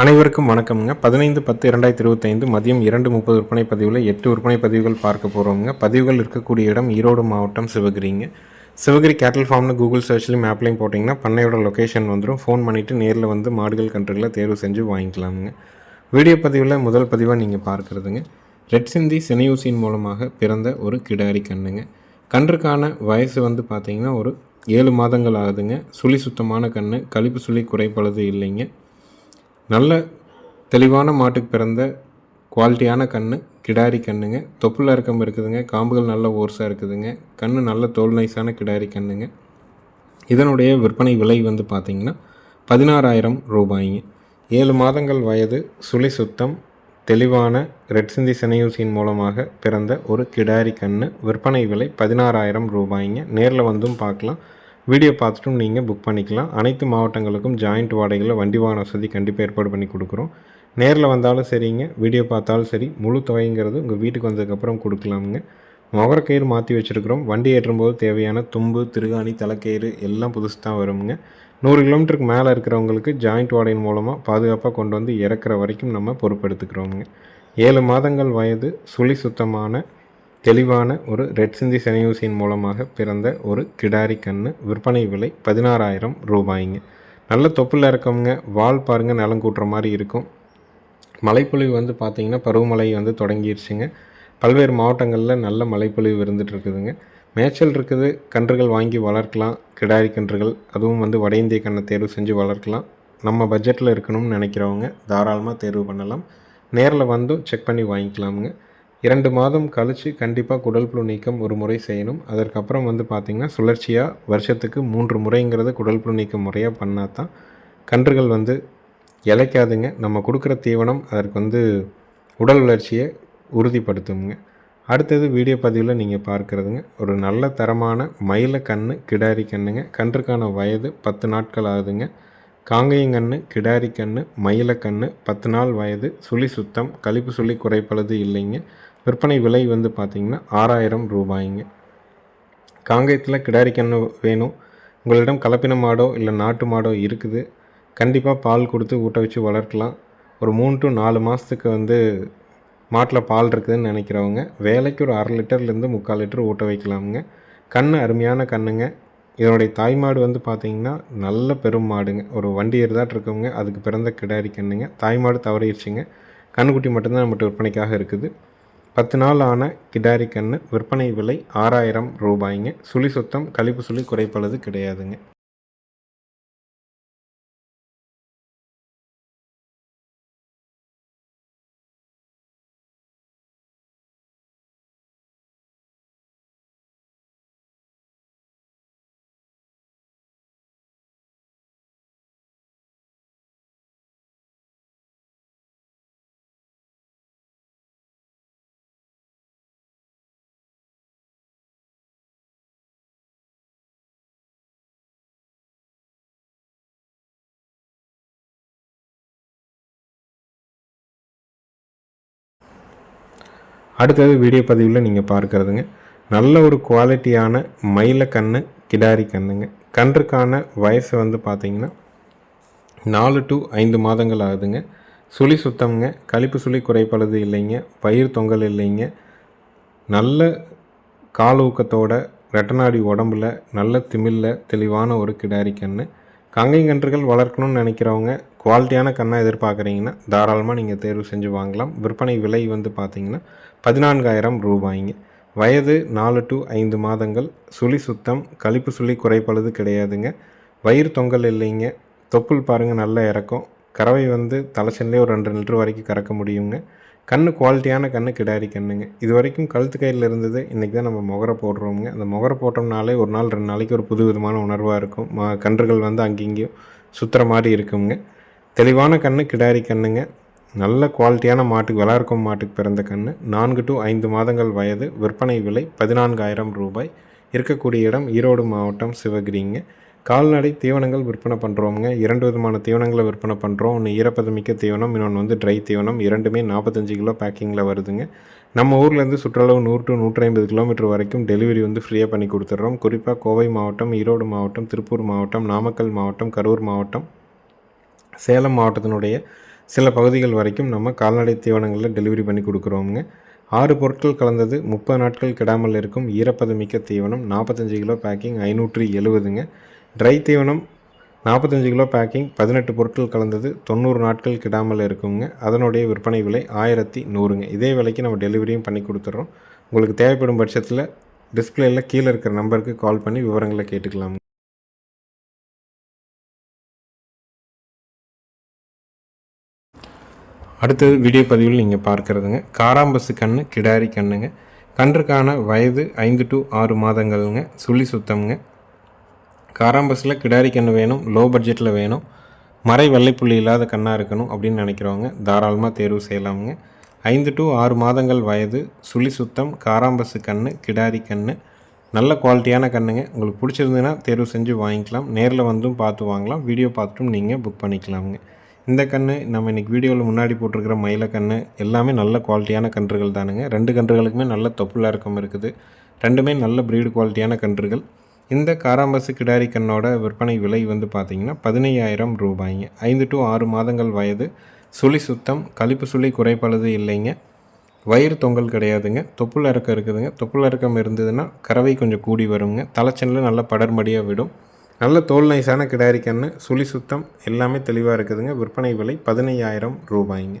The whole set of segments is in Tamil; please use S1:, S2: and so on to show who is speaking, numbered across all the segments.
S1: அனைவருக்கும் வணக்கம்ங்க. பதினைந்து பத்து இரண்டாயிரத்தி இருபத்தைந்து மதியம் இரண்டு முப்பது விற்பனை பதிவில் எட்டு விற்பனை பதிவுகள் பார்க்க போகிறோங்க பதிவுகள் இருக்கக்கூடிய இடம் ஈரோடு மாவட்டம் சிவகிரிங்க. சிவகிரி கேட்டல் ஃபார்ம்னு கூகுள் சர்ச்லையும் மேப்லையும் போட்டிங்கன்னா பண்ணையோட லொக்கேஷன் வந்துடும் ஃபோன் பண்ணிவிட்டு நேரில் வந்து மாடுகள் கன்றுகளை தேர்வு செஞ்சு வாங்கிக்கலாமுங்க. வீடியோ பதிவில் முதல் பதிவாக நீங்கள் பார்க்குறதுங்க. ரெட் சிந்தி செனியூசியின் மூலமாக பிறந்த ஒரு கிடாரி கண்ணுங்க. கன்றுக்கான வயசு வந்து பார்த்தீங்கன்னா ஒரு ஏழு மாதங்கள் ஆகுதுங்க. சுழி சுத்தமான கன்று கழிப்பு சுழி குறைப்பழுது இல்லைங்க. நல்ல தெளிவான மாட்டுக்கு பிறந்த குவாலிட்டியான கன்று கிடாரி கண்ணுங்க. தொப்புல இறக்கம் இருக்குதுங்க. காம்புகள் நல்ல ஓர்ஸாக இருக்குதுங்க. கன்று நல்ல தோல் நைஸான கிடாரி கண்ணுங்க. இதனுடைய விற்பனை விலை வந்து பார்த்திங்கன்னா பதினாறாயிரம் ரூபாய்ங்க. ஏழு மாதங்கள் வயது சுழி சுத்தம் தெளிவான ரெட் சிந்தி செனையூசியின் மூலமாக பிறந்த ஒரு கிடாரி கன்று விற்பனை விலை பதினாறாயிரம் ரூபாய்ங்க. நேரில் வந்தும் பார்க்கலாம் வீடியோ பார்த்துட்டும் நீங்கள் புக் பண்ணிக்கலாம். அனைத்து மாவட்டங்களுக்கும் ஜாயிண்ட் வாடகையில் வண்டி வாகன வசதி கண்டிப்பாக ஏற்பாடு பண்ணி கொடுக்குறோம். நேரில் வந்தாலும் சரிங்க. வீடியோ பார்த்தாலும் சரி. முழு தொகைங்கிறது உங்கள் வீட்டுக்கு வந்ததுக்கப்புறம் கொடுக்கலாமுங்க. முகரக்கயிறு மாற்றி வச்சுருக்கிறோம். வண்டி ஏற்றும்போது தேவையான தும்பு திருகாணி தலைக்கயிறு எல்லாம் புதுசு தான் வருங்க. நூறு கிலோமீட்டருக்கு மேலே இருக்கிறவங்களுக்கு ஜாயிண்ட் வாடகையின் மூலமாக பாதுகாப்பாக கொண்டு வந்து இறக்குற வரைக்கும் நம்ம பொறுப்பெடுத்துக்கிறோமுங்க. ஏழு மாதங்கள் வயது சுழி சுத்தமான தெளிவான ஒரு ரெட் சிந்தி செனையூசியின் மூலமாக பிறந்த ஒரு கிடாரி கன்று விற்பனை விலை பதினாறாயிரம் ரூபாய்ங்க. நல்ல தொப்புல இருக்கவங்க வால் பாருங்கள் நிலம் கூட்டுற மாதிரி இருக்கும். மழைப்பொழிவு வந்து பார்த்திங்கன்னா பருவமழை வந்து தொடங்கிடுச்சுங்க பல்வேறு மாவட்டங்களில் நல்ல மழைப்பொழிவு இருந்துட்டு இருக்குதுங்க. மேய்ச்சல் இருக்குது கன்றுகள் வாங்கி வளர்க்கலாம். கிடாரி கன்றுகள் அதுவும் வந்து வட இந்திய கண்ணை தேர்வு செஞ்சு வளர்க்கலாம். நம்ம பட்ஜெட்டில் இருக்கணும்னு நினைக்கிறவங்க தாராளமாக தேர்வு பண்ணலாம். நேரில் வந்தும் செக் பண்ணி வாங்கிக்கலாமுங்க. இரண்டு மாதம் கழித்து கண்டிப்பாக குடல் புழு நீக்கம் ஒரு முறை செய்யணும். அதற்கப்புறம் வந்து பார்த்திங்கன்னா சுழற்சியாக வருஷத்துக்கு மூன்று முறைங்கிறத குடல் புழு நீக்கம் முறையாக பண்ணால் தான் கன்றுகள் வந்து இழைக்காதுங்க. நம்ம கொடுக்குற தீவனம் அதற்கு வந்து உடல் வளர்ச்சியை உறுதிப்படுத்துங்க அடுத்தது வீடியோ பதிவில் நீங்கள் பார்க்குறதுங்க. ஒரு நல்ல தரமான மயில கன்று கிடாரி கன்றுங்க கன்றுக்கான வயது பத்து நாட்கள் ஆகுதுங்க. காங்கையங்கண்ணு கிடாரி கன்று மயில பத்து நாள் வயது சுழி சுத்தம் கழிப்பு சுழி குறைப்பளது இல்லைங்க. விற்பனை விலை வந்து பார்த்திங்கன்னா ஆறாயிரம் ரூபாய்ங்க. காங்கயத்தில் கிடாரி கன்று வேணும். உங்களிடம் கலப்பின மாடோ இல்லை நாட்டு மாடோ இருக்குது. கண்டிப்பாக பால் கொடுத்து ஊட்ட வச்சு வளர்க்கலாம். ஒரு மூணு டு நாலு மாதத்துக்கு வந்து மாட்டில் பால் இருக்குதுன்னு நினைக்கிறவங்க வேலைக்கு ஒரு அரை லிட்டர்லேருந்து முக்கால் லிட்டர் ஊட்ட வைக்கலாமுங்க. கண் அருமையான கண்ணுங்க. இதனுடைய தாய் மாடு வந்து பார்த்திங்கன்னா நல்ல பெரும் மாடுங்க. ஒரு வண்டி எருதாட்டு இருக்கவங்க அதுக்கு பிறந்த கிடாரி கண்ணுங்க. தாய் மாடு தவறிடுச்சுங்க. கண்ணுக்குட்டி மட்டும்தான் நம்மகிட்ட விற்பனைக்காக இருக்குது. பத்து நாள் ஆன கிடாரி கன்று விற்பனை விலை ஆறாயிரம் ரூபாய்ங்க. சுழி சுத்தம் கழிப்பு சுழி குறைப்பளது கிடையாதுங்க. அடுத்தது வீடியோ பதிவில் நீங்கள் பார்க்குறதுங்க. நல்ல ஒரு குவாலிட்டியான மயில கன்று கிடாரி கன்றுங்க கன்றுக்கான வயசு வந்து பார்த்திங்கன்னா நாலு டு ஐந்து மாதங்கள் ஆகுதுங்க. சுழி சுத்தம்ங்க. கழிப்பு சுழி குறைப்பழுது இல்லைங்க. பயிர் தொங்கல் இல்லைங்க. நல்ல கால் ஊக்கத்தோட ரெட்டநாடி உடம்புல நல்ல திமில்ல தெளிவான ஒரு கிடாரி கன்று கங்கை கன்றுகள் வளர்க்கணும்னு நினைக்கிறவங்க குவாலிட்டியான கண்ணாக எதிர்பார்க்குறீங்கன்னா தாராளமாக நீங்கள் தேர்வு செஞ்சு வாங்கலாம். விற்பனை விலை வந்து பார்த்திங்கன்னா பதினான்காயிரம் ரூபாய்ங்க. வயது நாலு டு ஐந்து மாதங்கள். சுழி சுத்தம் கழிப்பு சுழி குறைப்பழுது கிடையாதுங்க. வயிறு தொங்கல் இல்லைங்க. தொப்புள் பாருங்கள் நல்ல இறக்கம். கறவை வந்து தலைச்சல்லே ஒரு ரெண்டு லிட்டர் வரைக்கும் கறக்க முடியுங்க. கண்ணு குவாலிட்டியான கண்ணு கிடாரி கண்ணுங்க. இது வரைக்கும் கழுத்து கையில் இருந்தது. இன்றைக்கி தான் நம்ம முகரை போடுறோமுங்க. அந்த முகரை போட்டோம்னாலே ஒரு நாள் ரெண்டு நாளைக்கு ஒரு புது விதமான உணர்வாக இருக்கும். மா கன்றுகள் வந்து அங்கேயும் சுற்றுற மாதிரி இருக்குங்க. தெளிவான கண்ணு கிடாரி கண்ணுங்க. நல்ல குவாலிட்டியான மாட்டுக்கு வளர்க்கும் மாட்டுக்கு பிறந்த கன்று நான்கு டு ஐந்து மாதங்கள் வயது விற்பனை விலை பதினான்காயிரம் ரூபாய். இருக்கக்கூடிய இடம் ஈரோடு மாவட்டம் சிவகிரிங்க. கால்நடை தீவனங்கள் விற்பனை பண்ணுறோமுங்க இரண்டு விதமான தீவனங்களை விற்பனை பண்ணுறோம் ஒன்று ஈரப்பதமிக்க தீவனம் இன்னொன்று வந்து ட்ரை தீவனம். இரண்டுமே நாற்பத்தஞ்சு கிலோ பேக்கிங்கில் வருதுங்க. நம்ம ஊர்லேருந்து சுற்றளவு நூறு டு நூற்றி ஐம்பது கிலோமீட்டர் வரைக்கும் டெலிவரி வந்து ஃப்ரீயாக பண்ணி கொடுத்துட்றோம் குறிப்பாக கோவை மாவட்டம் ஈரோடு மாவட்டம் திருப்பூர் மாவட்டம் நாமக்கல் மாவட்டம் கரூர் மாவட்டம் சேலம் மாவட்டத்தினுடைய சில பகுதிகள் வரைக்கும் நம்ம கால்நடை தீவனங்களில் டெலிவரி பண்ணி கொடுக்குறோங்க ஆறு பொருட்கள் கலந்தது முப்பது நாட்கள் கிடாமல் இருக்கும் ஈரப்பதமிக்க தீவனம் நாற்பத்தஞ்சு கிலோ பேக்கிங் ஐநூற்றி எழுபதுங்க ட்ரை தீவனம் நாற்பத்தஞ்சு கிலோ பேக்கிங் பதினெட்டு பொருட்கள் கலந்தது தொண்ணூறு நாட்கள் கிடாமல் இருக்குங்க. அதனுடைய விற்பனை விலை ஆயிரத்தி நூறுங்க. இதே விலைக்கு நம்ம டெலிவரியும் பண்ணி கொடுத்துட்றோம். உங்களுக்கு தேவைப்படும் பட்சத்தில் டிஸ்பிளேயில் கீழே இருக்கிற நம்பருக்கு கால் பண்ணி விவரங்களை கேட்டுக்கலாம் அடுத்தது வீடியோ பதிவில் நீங்கள் பார்க்குறதுங்க. காராம்பசு கன்று கிடாரி கண்ணுங்க. கன்றுக்கான வயது ஐந்து டு ஆறு மாதங்கள்ங்க. சுழி சுத்தம்ங்க. காராம்பஸில் கிடாரி கன்று வேணும் லோ பட்ஜெட்டில் வேணும். மறை வெள்ளைப்புள்ளி இல்லாத கண்ணாக இருக்கணும் அப்படின்னு நினைக்கிறவங்க தாராளமாக தேர்வு செய்யலாமுங்க. ஐந்து டு ஆறு மாதங்கள் வயது சுழி சுத்தம் காராம்பசு கன்று கிடாரி கன்று நல்ல குவாலிட்டியான கண்ணுங்க. உங்களுக்கு பிடிச்சிருந்ததுன்னா தேர்வு செஞ்சு வாங்கிக்கலாம். நேரில் வந்தும் பார்த்து வாங்கலாம். வீடியோ பார்த்துட்டும் நீங்கள் புக் பண்ணிக்கலாமுங்க. இந்த கன்று நம்ம இன்றைக்கி வீடியோவில் முன்னாடி போட்டிருக்கிற மயில கன்று எல்லாமே நல்ல குவாலிட்டியான கன்றுகள் தானுங்க. ரெண்டு கன்றுகளுக்குமே நல்ல தொப்புல இறக்கம் இருக்குது. ரெண்டுமே நல்ல ப்ரீடு குவாலிட்டியான கன்றுகள். இந்த காராம்பசு கிடாரி கண்ணோட விற்பனை விலை வந்து பார்த்திங்கன்னா பதினையாயிரம் ரூபாய்ங்க. ஐந்து டு ஆறு மாதங்கள் வயது சுழி சுத்தம் கழிப்பு சுழி குறைப்பழுது இல்லைங்க. வயிறு தொங்கல் கிடையாதுங்க. தொப்புள் இறக்கம் இருக்குதுங்க. தொப்புள் இறக்கம் இருந்ததுன்னா கறவை கொஞ்சம் கூடி வருங்க. தலைச்சனில் நல்லா படர்மடியாக விடும். நல்ல தோல் நைஸான கிடாரி கன்று சுழி சுத்தம் எல்லாமே தெளிவாக இருக்குதுங்க. விற்பனை விலை பதினையாயிரம் ரூபாய்ங்க.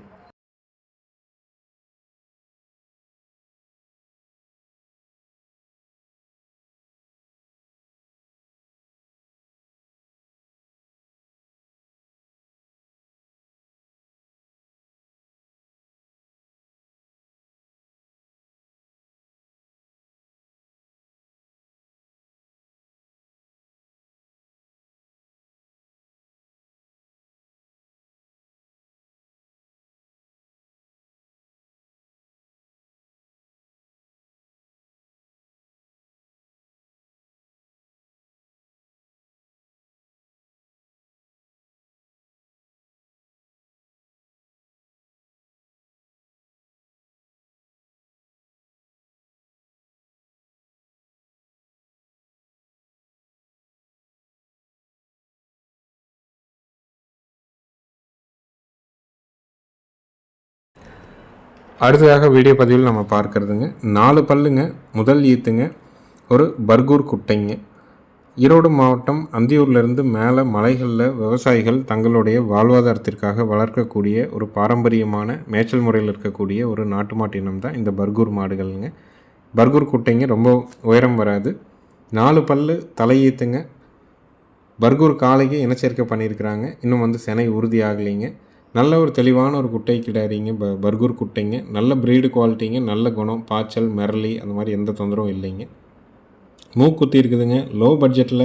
S1: அடுத்ததாக வீடியோ பதிவில் நம்ம பார்க்குறதுங்க. நாலு பல்லுங்க முதல் ஈத்துங்க ஒரு பர்கூர் குட்டைங்க. ஈரோடு மாவட்டம் அந்தியூர்லேருந்து மேலே மலைகளில் விவசாயிகள் தங்களுடைய வாழ்வாதாரத்திற்காக வளர்க்கக்கூடிய ஒரு பாரம்பரியமான மேய்ச்சல் முறையில் இருக்கக்கூடிய ஒரு நாட்டு மாட்டு இனம் தான் இந்த பர்கூர் மாடுகள்ங்க. பர்கூர் குட்டைங்க ரொம்ப உயரம் வராது. நாலு பல்லு தலையீத்துங்க பர்கூர் காளைக்கு இனச்சேர்க்கை பண்ணியிருக்கிறாங்க. இன்னும் வந்து செனை உறுதி ஆகலைங்க. நல்ல ஒரு தெளிவான ஒரு குட்டை கிடாரிங்க ப பர்கூர் குட்டைங்க. நல்ல ப்ரீடு குவாலிட்டிங்க நல்ல குணம். பாய்ச்சல் மிரளி அந்த மாதிரி எந்த தொந்தரவும் இல்லைங்க. மூக்குத்தி இருக்குதுங்க. லோ பட்ஜெட்டில்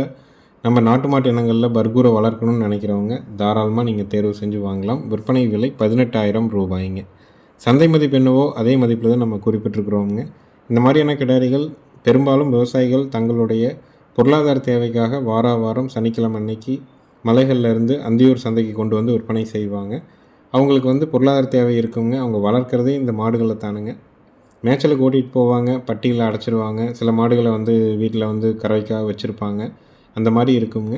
S1: நம்ம நாட்டு மாட்டு இனங்களில் பர்கூரை வளர்க்கணும்னு நினைக்கிறவங்க தாராளமாக நீங்கள் தேர்வு செஞ்சு வாங்கலாம். விற்பனை விலை பதினெட்டாயிரம் ரூபாய்ங்க. சந்தை மதிப்பு என்னவோ அதே மதிப்பில் தான் நம்ம குறிப்பிட்டிருக்கிறோங்க இந்த மாதிரியான கிடாரிகள் பெரும்பாலும் விவசாயிகள் தங்களுடைய பொருளாதார தேவைக்காக வார வாரம் சனிக்கிழமை அன்னைக்கு மலைகளிலிருந்து அந்தியூர் சந்தைக்கு கொண்டு வந்து விற்பனை செய்வாங்க. அவங்களுக்கு வந்து பொருளாதார தேவை இருக்குங்க. அவங்க வளர்க்குறதே இந்த மாடுகளை தானுங்க. மேய்ச்சலுக்கு ஓட்டிகிட்டு போவாங்க பட்டியில் அடைச்சிருவாங்க. சில மாடுகளை வந்து வீட்டில் வந்து கறவைக்காக வச்சுருப்பாங்க. அந்த மாதிரி இருக்குங்க.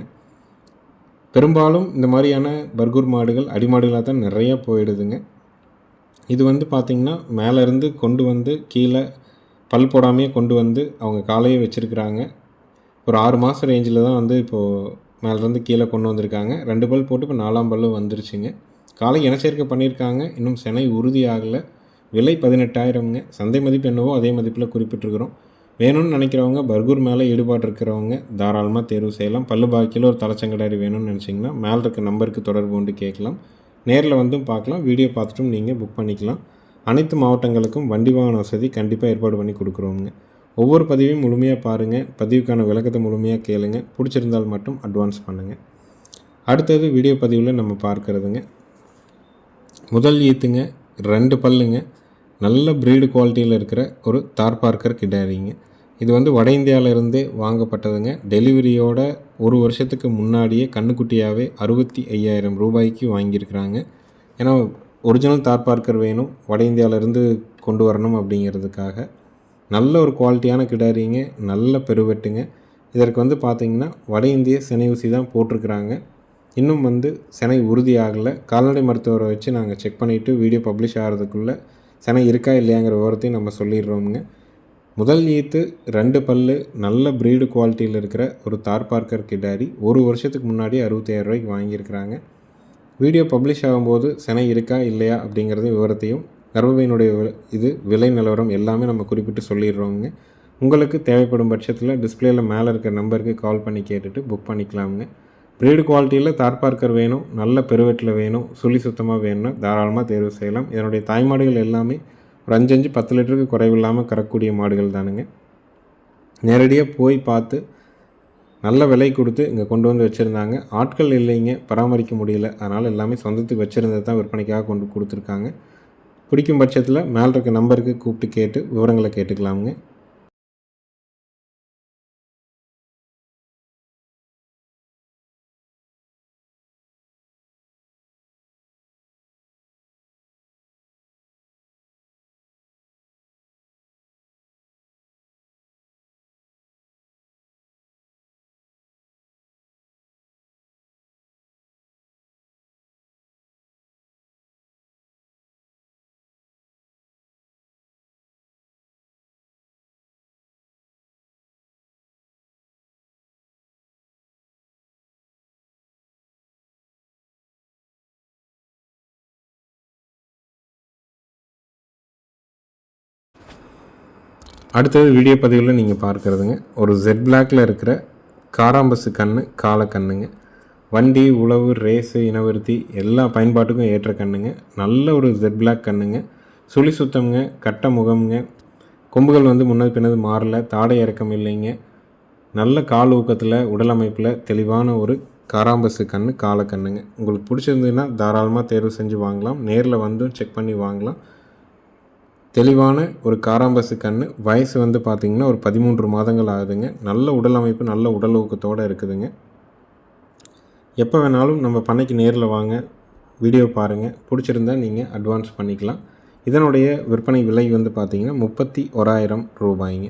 S1: பெரும்பாலும் இந்த மாதிரியான பர்கூர் மாடுகள் அடிமாடுகளாக தான் நிறையா போயிடுதுங்க. இது வந்து பார்த்திங்கன்னா மேலேருந்து கொண்டு வந்து கீழே பல் போடாமையே கொண்டு வந்து அவங்க காலையே வச்சுருக்குறாங்க. ஒரு ஆறு மாதம் ரேஞ்சில் தான் வந்து இப்போது மேலேருந்து கீழே கொண்டு வந்திருக்காங்க. ரெண்டு பல் போட்டு இப்போ நாலாம் பல்லும் வந்துருச்சுங்க. காலை இனச்சேர்க்கை பண்ணியிருக்காங்க. இன்னும் செனை உறுதி விலை பதினெட்டாயிரம்ங்க. சந்தை மதிப்பு என்னவோ அதே மதிப்பில் குறிப்பிட்டிருக்கிறோம். வேணும்னு நினைக்கிறவங்க பர்கூர் மேலே ஈடுபாடு இருக்கிறவங்க தாராளமாக தேர்வு செய்யலாம். பல்லு பாக்கியில் ஒரு தலைச்சங்கடாரி வேணும்னு நினச்சிங்கன்னா மேலே இருக்க நம்பருக்கு தொடர்பு கொண்டு கேட்கலாம். நேரில் வந்தும் பார்க்கலாம். வீடியோ பார்த்துட்டும் நீங்கள் புக் பண்ணிக்கலாம். அனைத்து மாவட்டங்களுக்கும் வண்டி வாகன வசதி கண்டிப்பாக ஏற்பாடு பண்ணி கொடுக்குறோங்க ஒவ்வொரு பதிவையும் முழுமையாக பாருங்கள் பதிவுக்கான விளக்கத்தை முழுமையாக கேளுங்க. பிடிச்சிருந்தால் மட்டும் அட்வான்ஸ் பண்ணுங்கள் அடுத்தது வீடியோ பதிவில் நம்ம பார்க்குறதுங்க. முதல் ஈத்துங்க ரெண்டு பல்லுங்க. நல்ல ப்ரீடு குவாலிட்டியில் இருக்கிற ஒரு தார் பார்க்கர் கிடாரிங்க இது வந்து வட இந்தியாவிலேருந்தே வாங்கப்பட்டதுங்க. டெலிவரியோட ஒரு வருஷத்துக்கு முன்னாடியே கண்ணுக்குட்டியாகவே அறுபத்தி ஐயாயிரம் ரூபாய்க்கு வாங்கியிருக்கிறாங்க. ஏன்னா ஒரிஜினல் தார் பார்க்கர் வேணும் வட இந்தியாவிலேருந்து கொண்டு வரணும் அப்படிங்கிறதுக்காக. நல்ல ஒரு குவாலிட்டியான கிடாரிங்க நல்ல பெருவெட்டுங்க. இதற்கு வந்து பார்த்திங்கன்னா வட இந்திய சினை ஊசி தான் போட்டிருக்கிறாங்க. இன்னும் வந்து சினை உறுதியாகலை. கால்நடை மருத்துவரை வச்சு நாங்கள் செக் பண்ணிவிட்டு வீடியோ பப்ளிஷ் ஆகிறதுக்குள்ளே சினை இருக்கா இல்லையாங்கிற விவரத்தையும் நம்ம சொல்லிடுறோமுங்க. முதல் ஈத்து ரெண்டு பல்லு நல்ல ப்ரீடு குவாலிட்டியில் இருக்கிற ஒரு தார் பார்க்கர் கிடாரி ஒரு வருஷத்துக்கு முன்னாடி அறுபத்தாயிரம் ரூபாய்க்கு வாங்கியிருக்கிறாங்க. வீடியோ பப்ளிஷ் ஆகும்போது சினை இருக்கா இல்லையா அப்படிங்கிறது விவரத்தையும் கர்ப்பப்பையினுடைய இது விலை நிலவரம் எல்லாமே நம்ம குறிப்பிட்டு சொல்லிடுறோங்க உங்களுக்கு தேவைப்படும் பட்சத்தில் டிஸ்பிளேயில் மேலே இருக்கிற நம்பருக்கு கால் பண்ணி கேட்டுட்டு புக் பண்ணிக்கலாமுங்க. ப்ரீடு குவாலிட்டியில் தார் பார்க்கர் வேணும் நல்ல பெருவெட்டில் வேணும் சுழி சுத்தமாக வேணும்னா தாராளமாக தேர்வு செய்யலாம். இதனுடைய தாய்மாடுகள் எல்லாமே ஒரு அஞ்சஞ்சு பத்து லிட்டருக்கு குறைவில்லாமல் கறக்கூடிய மாடுகள் தானுங்க. நேரடியாக போய் பார்த்து நல்ல விலை கொடுத்து இங்கே கொண்டு வந்து வச்சுருந்தாங்க. ஆட்கள் இல்லைங்க பராமரிக்க முடியல. அதனால் எல்லாமே சொந்தத்துக்கு வச்சுருந்தது தான் விற்பனைக்காக கொண்டு கொடுத்துருக்காங்க. பிடிக்கும் பட்சத்தில் மேலே இருக்க நம்பருக்கு கூப்பிட்டு கேட்டு விவரங்களை கேட்டுக்கலாமுங்க. அடுத்தது வீடியோ பதிவில் நீங்கள் பார்க்குறதுங்க. ஒரு ஜெட் பிளாக்ல இருக்கிற காராம்பசு கண்ணு கால கண்ணுங்க. வண்டி உழவு ரேஸு இனவருத்தி எல்லா பயன்பாட்டுக்கும் ஏற்ற கண்ணுங்க. நல்ல ஒரு ஜெட் பிளாக் கண்ணுங்க. சுழி சுத்தம்ங்க கட்ட முகம்ங்க. கொம்புகள் வந்து முன்னது பின்னது மாறல தாடை இறக்கம் இல்லைங்க. நல்ல கால் ஊக்கத்தில் உடல் அமைப்பில் தெளிவான ஒரு காராம்பசு கண்ணு கால கண்ணுங்க. உங்களுக்கு பிடிச்சிருந்ததுன்னா தாராளமாக தேர்வு செஞ்சு வாங்கலாம். நேரில் வந்தும் செக் பண்ணி வாங்கலாம். தெளிவான ஒரு காராம்பசு கன்று வயசு வந்து பார்த்திங்கன்னா ஒரு பதிமூன்று மாதங்கள் ஆகுதுங்க. நல்ல உடல் அமைப்பு நல்ல உடல் ஊக்கத்தோடு இருக்குதுங்க. எப்போ வேணாலும் நம்ம பண்ணைக்கு நேரில் வாங்க. வீடியோ பாருங்கள் பிடிச்சிருந்தா நீங்கள் அட்வான்ஸ் பண்ணிக்கலாம். இதனுடைய விற்பனை விலை வந்து பார்த்திங்கன்னா முப்பத்தி ஓராயிரம் ரூபாய்ங்க.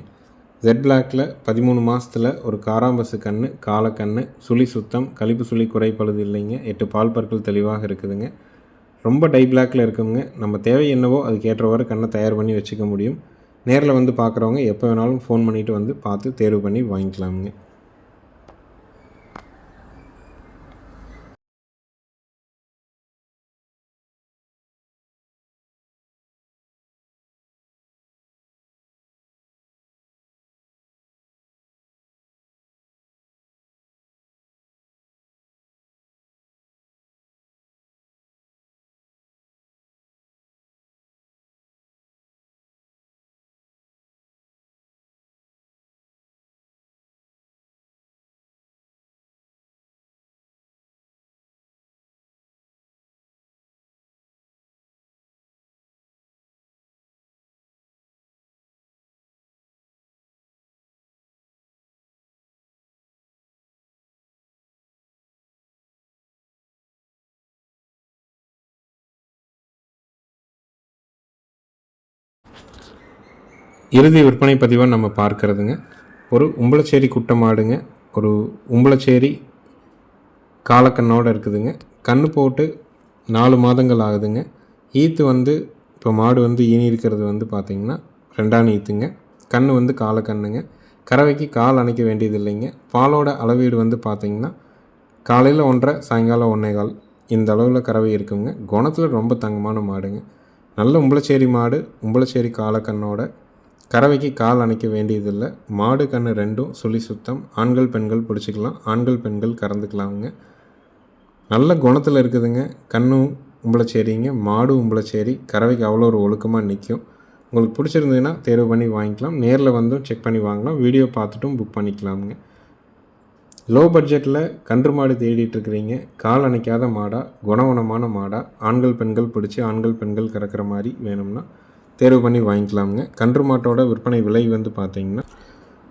S1: ஜெட் பிளாக்ல பதிமூணு மாதத்தில் ஒரு காராம்பசு கன்று காலக்கண் சுழி சுத்தம் கழிப்பு சுழி குறைப்பழுது இல்லைங்க. எட்டு பால் பற்கள் தெளிவாக இருக்குதுங்க. ரொம்ப டை பிளாக்கில் இருக்குங்க நம்ம தேவை என்னவோ அதுக்கு ஏற்றவாறு கண்ணை தயார் பண்ணி வச்சுக்க முடியும். நேரில் வந்து பார்க்குறவங்க எப்போ வேணாலும் ஃபோன் பண்ணிவிட்டு வந்து பார்த்து தேர்வு பண்ணி வாங்கிக்கலாமுங்க. இறுதி விற்பனை பதிவாக நம்ம பார்க்கறதுங்க. ஒரு உம்பளச்சேரி குட்டை மாடுங்க ஒரு உம்பளச்சேரி காலக்கண்ணோடு இருக்குதுங்க. கன்று போட்டு நாலு மாதங்கள் ஆகுதுங்க. ஈத்து வந்து இப்போ மாடு வந்து ஈனி இருக்கிறது வந்து பார்த்திங்கன்னா ரெண்டாம் ஈத்துங்க. கண் வந்து காலக்கண்ணுங்க. கறவைக்கு கால் அணைக்க வேண்டியது இல்லைங்க பாலோட அளவீடு வந்து பார்த்திங்கன்னா காலையில் ஒன்றரை சாயங்காலம் ஒன்றே கால். இந்த அளவில் கறவை இருக்குங்க. குணத்தில் ரொம்ப தங்கமான மாடுங்க. நல்ல உம்பளச்சேரி மாடு உம்பளச்சேரி காலக்கண்ணோட கறவைக்கு கால் அணைக்க வேண்டியதில்லை. மாடு கன்று ரெண்டும் சுழி சுத்தம். ஆண்கள் பெண்கள் பிடிச்சிக்கலாம். ஆண்கள் பெண்கள் கறந்துக்கலாமுங்க. நல்ல குணத்தில் இருக்குதுங்க. கண்ணும் உம்பளச்சேரிங்க. மாடு உம்பளச்சேரி. கறவைக்கு அவ்வளோ ஒரு ஒழுக்கமாக நிற்கும் உங்களுக்கு பிடிச்சிருந்ததுன்னா தேர்வு பண்ணி வாங்கிக்கலாம். நேரில் வந்தும் செக் பண்ணி வாங்கலாம். வீடியோ பார்த்துட்டும் புக் பண்ணிக்கலாமுங்க. லோ பட்ஜெட்டில் கன்று மாடு தேடிட்டு இருக்கிறீங்க. கால் அணைக்காத மாடா குணகுணமான மாடா ஆண்கள் பெண்கள் பிடிச்சி ஆண்கள் பெண்கள் கறக்கிற மாதிரி வேணும்னா தேர்வு பண்ணி வாங்கிக்கலாமுங்க. கன்று மாட்டோட விற்பனை விலை வந்து பார்த்தீங்கன்னா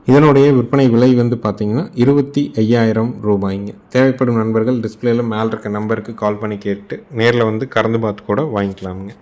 S1: இதனுடைய விற்பனை விலை வந்து பார்த்தீங்கன்னா இருபத்தி ஐயாயிரம் ரூபாய்ங்க. தேவைப்படும் நண்பர்கள் டிஸ்பிளேயில் மேலே இருக்க நம்பருக்கு கால் பண்ணி கேட்டு நேரில் வந்து கறந்து பார்த்து கூட வாங்கிக்கலாமுங்க.